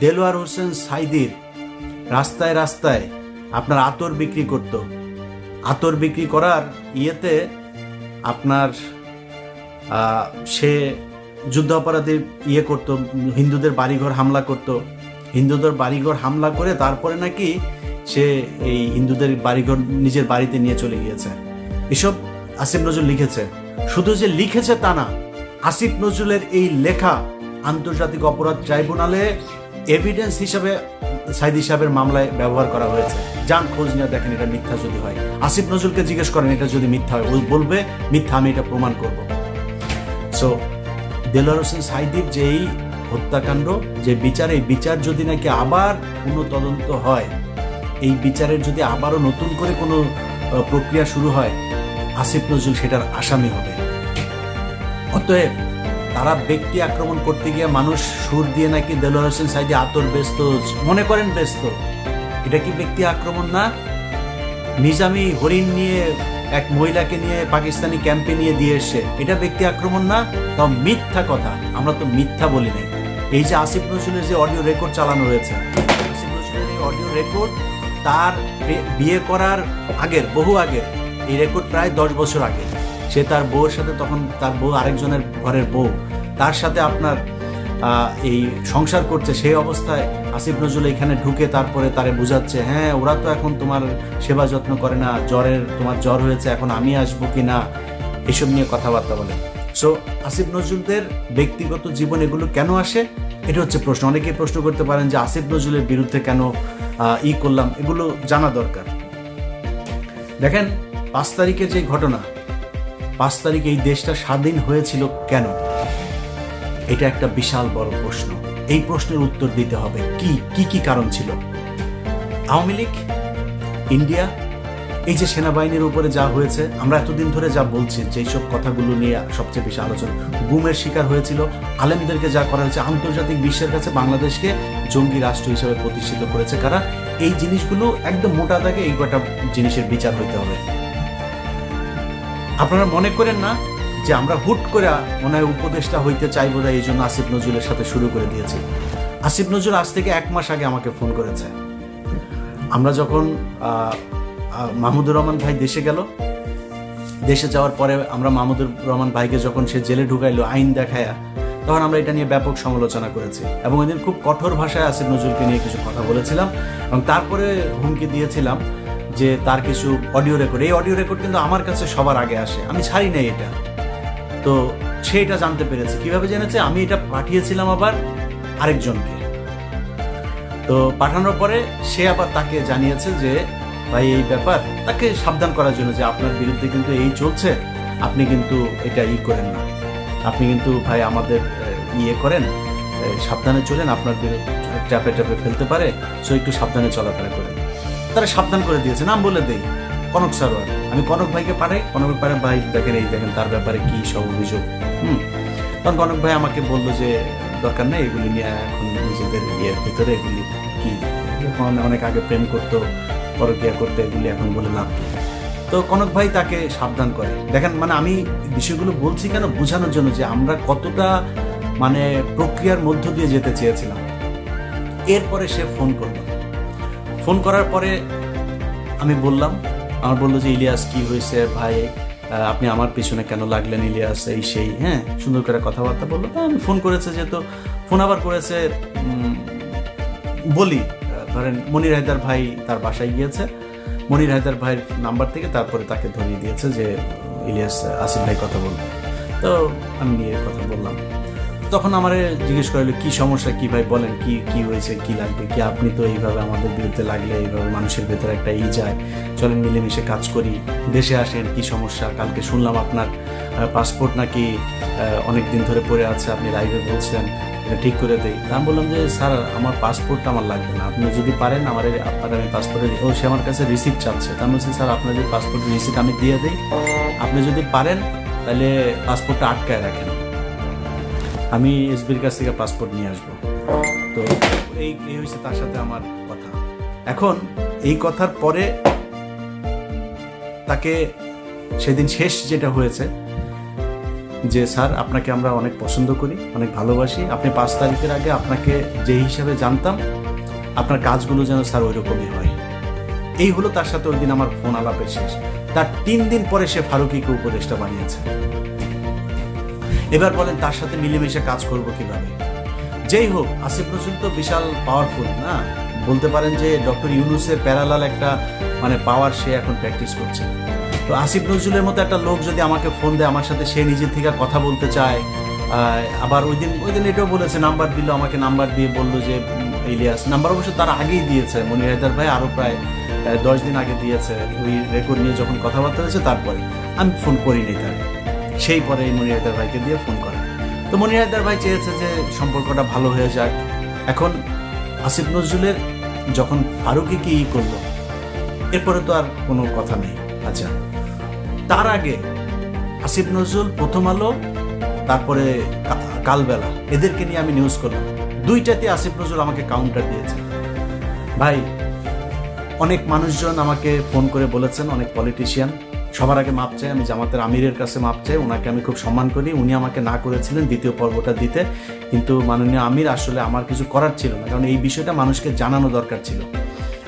দেলোয়ার হোসেন সাইদির রাস্তায় রাস্তায় আপনার আতর বিক্রি করত। আতর বিক্রি করার ইয়েতে আপনার সে যুদ্ধ অপরাধী ইয়ে করতো, হিন্দুদের বাড়িঘর হামলা করত। হিন্দুদের বাড়িঘর হামলা করে তারপরে নাকি সে এই হিন্দুদের বাড়িঘর নিজের বাড়িতে নিয়ে চলে গিয়েছে। এসব আসিফ নজরুল লিখেছে। শুধু যে লিখেছে তা না, আসিফ নজরুলের এই লেখা আন্তর্জাতিক অপরাধ ট্রাইব্যুনালে এভিডেন্স হিসাবে সাইদি সাহেবের মামলায় ব্যবহার করা হয়েছে। যান, খোঁজ নিয়ে দেখেন এটা মিথ্যা যদি হয়। আসিফ নজরুলকে জিজ্ঞেস করেন, এটা যদি মিথ্যা হয়? ও বলবে, মিথ্যা, আমি এটা প্রমাণ করব। সো দেলোয়ার হোসেন সাইদির যে এই হত্যাকাণ্ড, যে বিচার, এই বিচার যদি নাকি আবার কোনো তদন্ত হয়, এই বিচারের যদি আবারও নতুন করে কোনো প্রক্রিয়া শুরু হয়, আসিফ নজরুল সেটার আসামি হবে। অতএব তারা ব্যক্তি আক্রমণ করতে গিয়ে মানুষ সুর দিয়ে নাকি দেলোয়ার হোসেন সাইদি আতর ব্যস্ত, মনে করেন ব্যস্ত। এটা কি ব্যক্তি আক্রমণ না? নিজামি হরিণ নিয়ে, এক মহিলাকে নিয়ে পাকিস্তানি ক্যাম্পে নিয়ে দিয়ে এসে, এটা ব্যক্তি আক্রমণ না? তাও মিথ্যা কথা, আমরা তো মিথ্যা বলি নাই। এই যে আসিফ নজরুলের যে অডিও রেকর্ড চালানো হয়েছে, আসিফ নজরুলের এই অডিও রেকর্ড তার বিয়ে করার আগের, বহু আগের, এই রেকর্ড প্রায় দশ বছর আগে সে তার বউয়ের সাথে তখন তার বউ আরেকজনের ঘরের বউ। তার সাথে আপনার এই সংসার করছে, সেই অবস্থায় আসিফ নজরুল এখানে ঢুকে তারপরে তারে বুঝাচ্ছে হ্যাঁ ওরা তো এখন তোমার সেবা যত্ন করে না, জ্বরের, তোমার জ্বর হয়েছে, এখন আমি আসব কি না? এসব নিয়ে কথাবার্তা বলে। সো আসিফ নজরুলদের ব্যক্তিগত জীবন এগুলো কেন আসে? এটা হচ্ছে প্রশ্ন। অনেকেই প্রশ্ন করতে পারেন যে আসিফ নজরুলের বিরুদ্ধে কেন ই করলাম? এগুলো জানা দরকার। দেখেন, পাঁচ তারিখে যে ঘটনা পাঁচ তারিখে এই দেশটা স্বাধীন হয়েছিল কেন? এটা একটা বিশাল বড় প্রশ্ন। এই প্রশ্নের উত্তর দিতে হবে। কি কি কি কারণ ছিল? আওয়ামী লীগ, ইন্ডিয়া, এই যে সেনাবাহিনীর উপরে যা হয়েছে, আমরা এতদিন ধরে যা বলছি, যে সব কথাগুলো নিয়ে সবচেয়ে বেশি আলোচনা, গুমের শিকার হয়েছিল, আলেমদেরকে যা করা হয়েছে, আন্তর্জাতিক বিশ্বের কাছে বাংলাদেশকে জঙ্গি রাষ্ট্র হিসেবে প্রতিষ্ঠিত করেছে কারা? এই জিনিসগুলো একদম মোটা দাগে এই কটা জিনিসের বিচার হইতে হবে। আপনারা মনে করেন না যে আমরা হুট করে মনে হয় উপদেশটা হইতে চাই বোধ এই জন্য আসিফ নজরুলের সাথে শুরু করে দিয়েছি। আসিফ নজরুল আজ থেকে এক মাস আগে আমাকে ফোন করেছে। আমরা যখন মাহমুদুর রহমান ভাই দেশে গেল, দেশে যাওয়ার পরে আমরা মাহমুদুর রহমান ভাইকে যখন সে জেলে ঢুকাইলো আইন দেখায়া, তখন আমরা এটা নিয়ে ব্যাপক সমালোচনা করেছি এবং এদিন খুব কঠোর ভাষায় আসিফ নজরুলকে নিয়ে কিছু কথা বলেছিলাম এবং তারপরে হুমকি দিয়েছিলাম। যে তার কিছু অডিও রেকর্ড এই অডিও রেকর্ড কিন্তু আমার কাছে সবার আগে আসে। আমি ছাড়ি নাই এটা। তো সে এটা জানতে পেরেছে। কীভাবে জেনেছে? আমি এটা পাঠিয়েছিলাম আবার আরেকজনকে। তো পাঠানোর পরে সে আবার তাকে জানিয়েছে যে, ভাই, এই ব্যাপার। তাকে সাবধান করার জন্য যে আপনার বিরুদ্ধে কিন্তু এই চলছে, আপনি কিন্তু এটা ই করেন না। আপনি কিন্তু, ভাই, আমাদের ইয়ে করেন সাবধানে চলেন। আপনার ট্যাপে ট্যাপে ফেলতে পারে। সো, একটু সাবধানে চলাফেরা করেন। তারা সাবধান করে দিয়েছে। নাম বলে দেই, কনক সারোয়ার। আমি কনক ভাইকে পাঠাই, কনক ভাই ভাই, দেখেন এই দেখেন তার ব্যাপারে কি সব অভিযোগ, হুম? তখন কনক ভাই আমাকে বলল যে, দরকার নেই এগুলি নিয়ে এখন নিজেদের ইয়ের ভিতরে এগুলি কি? এখন অনেক আগে প্রেম করতো, পরকিয়া করতে, এগুলি এখন বলে লাভ তো কনক ভাই তাকে সাবধান করে। দেখেন মানে আমি বিষয়গুলো বলছি কেন বোঝানোর জন্য যে আমরা কতটা মানে প্রক্রিয়ার মধ্য দিয়ে যেতে চেয়েছিলাম। এরপরে সে ফোন করল। ফোন করার পরে আমি বললাম, আমার বলল যে, ইলিয়াস, কি হয়েছে ভাই? আপনি আমার পিছনে কেন লাগলেন ইলিয়াস? এই সেই হ্যাঁ? সুন্দর করে কথাবার্তা বলল। তা আমি ফোন করেছে যেহেতু, ফোন আবার করেছে বলি। ধরেন মনির হায়দার ভাই তার বাসায় গিয়েছে। মনির হায়দার ভাইয়ের নাম্বার থেকে তারপরে তাকে ধরিয়ে দিয়েছে যে, ইলিয়াস, আসিফ ভাই কথা বলবে তো আমি নিয়ে কথা বললাম। তখন আমার জিজ্ঞেস করল কি সমস্যা? কি ভাই? বলেন, কি কি হয়েছে? কি লাগবে? কি আপনি তো এইভাবে আমাদের বিরুদ্ধে লাগলে, এইভাবে মানুষের ভেতরে একটা ই যায়। চলেন মিলেমিশে কাজ করি, দেশে আসেন, কি সমস্যা? কালকে শুনলাম আপনার পাসপোর্ট নাকি অনেক দিন ধরে পড়ে আছে, আপনি লাইভে বলছেন ঠিক করে দেই। আমি বললাম যে, স্যার, আমার পাসপোর্টটা আমার লাগবে না। আপনি যদি পারেন, আমার, আপনার আমি পাসপোর্টের ও, সে আমার কাছে রিসিপ্ট চাচ্ছে। তা আমি বলছি, স্যার, আপনার যদি পাসপোর্টের রিসিপ্ট আমি দিয়ে দিই। আপনি যদি পারেন, তাহলে পাসপোর্টটা আটকায় রাখেন। আমি এসবির কাছ থেকে পাসপোর্ট নিয়ে আসব। তো এই এই হয়েছে তার সাথে আমার কথা। এখন এই কথার পরে তাকে সেদিন শেষ যেটা হয়েছে, যে স্যার, আপনাকে আমরা অনেক পছন্দ করি, অনেক ভালোবাসি। আপনি পাঁচ তারিখের আগে আপনাকে যে হিসাবে জানতাম, আপনার কাজগুলো যেন স্যার ওই রকমই হয়। এই হলো তার সাথে ওই দিন আমার ফোন আলাপের শেষ। তার তিন দিন পরে সে ফারুকিকে উপদেষ্টা বানিয়েছে। এবার বলেন তার সাথে মিলেমিশে কাজ করব কীভাবে? যেই হোক আসিফ নজরুল তো বিশাল পাওয়ারফুল না? বলতে পারেন যে ডক্টর ইউনুসের প্যারালাল একটা মানে পাওয়ার সে এখন প্র্যাকটিস করছে। তো আসিফ নজরুলের মতো একটা লোক যদি আমাকে ফোন দেয়, আমার সাথে সে নিজে থেকে কথা বলতে চায় আবার ওই দিন ওই দিন এটাও বলেছে নাম্বার দিল, আমাকে নাম্বার দিয়ে বলল যে ইলিয়াস নাম্বার অবশ্য তার আগেই দিয়েছে, মনির হায়দার ভাই আরও প্রায় দশ দিন আগে দিয়েছে, ওই রেকর্ড নিয়ে যখন কথাবার্তা হয়েছে, তারপরে। আমি ফোন করিনি তার। সেই পরে মনির হায়দার ভাইকে দিয়ে ফোন করে তো মনির হায়দার ভাই চেয়েছে যে সম্পর্কটা ভালো হয়ে যাক। এখন আসিফ নজরুলের যখন ফারুকি কি ই করল, এরপরে তো আর কোনো কথা নেই। আচ্ছা তার আগে আসিফ নজরুল, প্রথম আলো, তারপরে কালবেলা, এদেরকে নিয়ে আমি নিউজ করলাম। দুইটাতে আসিফ নজরুল আমাকে কাউন্টার দিয়েছে। ভাই, অনেক মানুষজন আমাকে ফোন করে বলেছেন, অনেক পলিটিশিয়ান সবার আগে মাপ চাই, আমি জামাতের আমিরের কাছে মাপ চাই, ওনাকে আমি খুব সম্মান করি। উনি আমাকে না করেছিলেন দ্বিতীয় পর্বটা দিতে, কিন্তু মাননীয় আমির আসলে আমার কিছু করার ছিল না, কারণ এই বিষয়টা মানুষকে জানানো দরকার ছিল।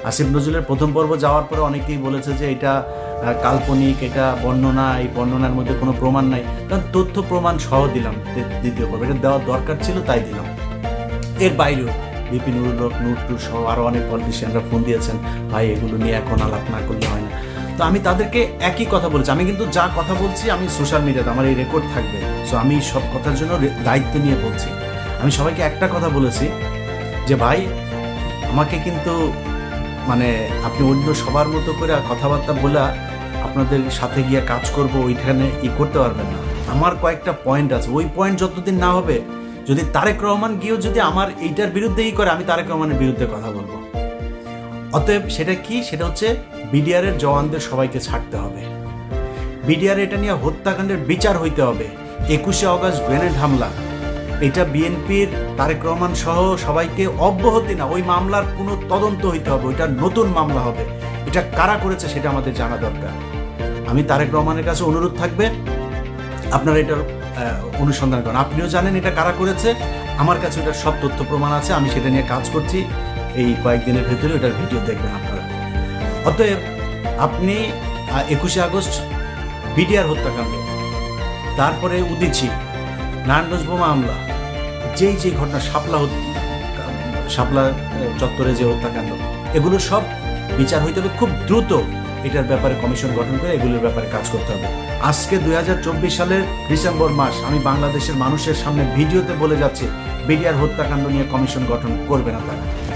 আসিফ নজরুলের প্রথম পর্ব যাওয়ার পরে অনেকেই বলেছে যে এটা কাল্পনিক, এটা বর্ণনা, এই বর্ণনার মধ্যে কোনো প্রমাণ নাই। কারণ তথ্য প্রমাণ সহ দিলাম দ্বিতীয় পর্ব, এটা দেওয়ার দরকার ছিল, তাই দিলাম। এর বাইরেও বিপিন উল্লক নুরটুর সহ আরও অনেক পলিটিশিয়ানরা ফোন দিয়েছেন, ভাই, এগুলো নিয়ে এখন আলাপ না করলে হয় না। তো আমি তাদেরকে একই কথা বলছি। আমি কিন্তু যা কথা বলছি, আমি সোশ্যাল মিডিয়াতে আমার এই রেকর্ড থাকবে। সো আমি সব কথার জন্য দায়িত্ব নিয়ে বলছি। আমি সবাইকে একটা কথা বলেছি যে, ভাই, আমাকে কিন্তু মানে আপনি অন্য সবার মতো করে আর কথাবার্তা বলে, আপনাদের সাথে গিয়ে কাজ করব, ওইখানে ই করতে পারবেন না। আমার কয়েকটা পয়েন্ট আছে। ওই পয়েন্ট যতদিন না হবে, যদি তারেক রহমান গিয়েও যদি আমার এইটার বিরুদ্ধেই করে, আমি তারেক রহমানের বিরুদ্ধে কথা বলব। অতএব সেটা কি? সেটা হচ্ছে বিডিআরের জওয়ানদের সবাইকে ছাড়তে হবে। বিডিআর এটা নিয়ে হত্যাকাণ্ডের বিচার হইতে হবে। একুশে অগস্ট গ্রেনেড হামলা। এটা বিএনপির তারেক রহমান সহ সবাইকে অব্যাহতি না, ওই মামলার কোনো তদন্ত হইতে হবে, ওইটা নতুন মামলা হবে। এটা কারা করেছে সেটা আমাদের জানা দরকার। আমি তারেক রহমানের কাছে অনুরোধ থাকবে, আপনারা এটার অনুসন্ধান করেন। আপনিও জানেন এটা কারা করেছে, আমার কাছে ওটার সব তথ্য প্রমাণ আছে, আমি সেটা নিয়ে কাজ করছি। এই কয়েকদিনের ভেতরে ওটার ভিডিও দেখবেন আপনারা। অতএব আপনি একুশে আগস্ট বিডিআর হত্যাকাণ্ড, তারপরে উদিচি নারায়ণগঞ্জ বোমা হামলা, যেই যে ঘটনা, শাপলা হত- শাপলা চত্বরে যে হত্যাকাণ্ড, এগুলো সব বিচার হইতে হবে। খুব দ্রুত এটার ব্যাপারে কমিশন গঠন করে এগুলোর ব্যাপারে কাজ করতে হবে। আজকে দু হাজার চব্বিশ সালের ডিসেম্বর মাস, আমি বাংলাদেশের মানুষের সামনে ভিডিওতে বলে যাচ্ছি বিডিআর হত্যাকাণ্ড নিয়ে কমিশন গঠন করবে না তারা।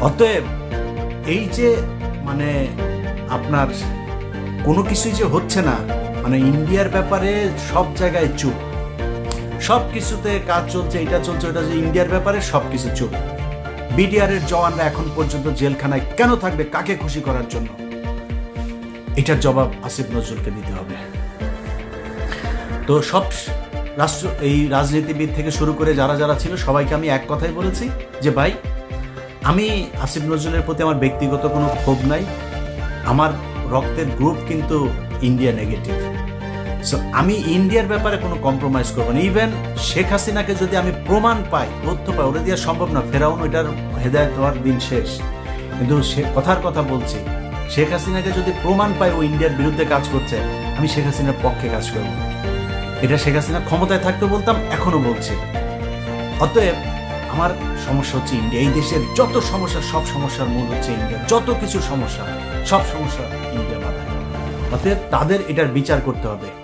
অতএব এই যে মানে আপনার কোনো কিছুই যে হচ্ছে না মানে ইন্ডিয়ার ব্যাপারে সব জায়গায় চুপ। সব কিছুতে কাজ চলছে, এটা চলছে, ওটা যে ইন্ডিয়ার ব্যাপারে সব কিছু চুপ। বিডিআর এর জওয়ানরা এখন পর্যন্ত জেলখানায় কেন থাকবে, কাকে খুশি করার জন্য? এটার জবাব আসিফ নজরুলকে দিতে হবে। তো সব রাষ্ট্র, এই রাজনীতিবিদ থেকে শুরু করে যারা যারা ছিল, সবাইকে আমি এক কথাই বলেছি যে, ভাই আমি আসিফ নজরুলের প্রতি আমার ব্যক্তিগত কোনো ক্ষোভ নাই। আমার রক্তের গ্রুপ কিন্তু ইন্ডিয়া নেগেটিভ সো আমি ইন্ডিয়ার ব্যাপারে কোনো কম্প্রোমাইজ করব না। ইভেন শেখ হাসিনাকে যদি আমি প্রমাণ পাই, তথ্য পাই, ওটা দেওয়া সম্ভব না। ফেরাউন ওইটার হেদায়ত হওয়ার দিন শেষ। কিন্তু সে কথার কথা বলছি, শেখ হাসিনাকে যদি প্রমাণ পাই ও ইন্ডিয়ার বিরুদ্ধে কাজ করছে, আমি শেখ হাসিনার পক্ষে কাজ করব। এটা শেখ হাসিনা ক্ষমতায় থাকতে বলতাম, এখনও বলছি। অতএব আমার সমস্যা হচ্ছে ইন্ডিয়া এই দেশের যত সমস্যা, সব সমস্যার মূল হচ্ছে ইন্ডিয়া যত কিছু সমস্যা, সব সমস্যা ইন্ডিয়া বাধা অতএব তাদের এটার বিচার করতে হবে।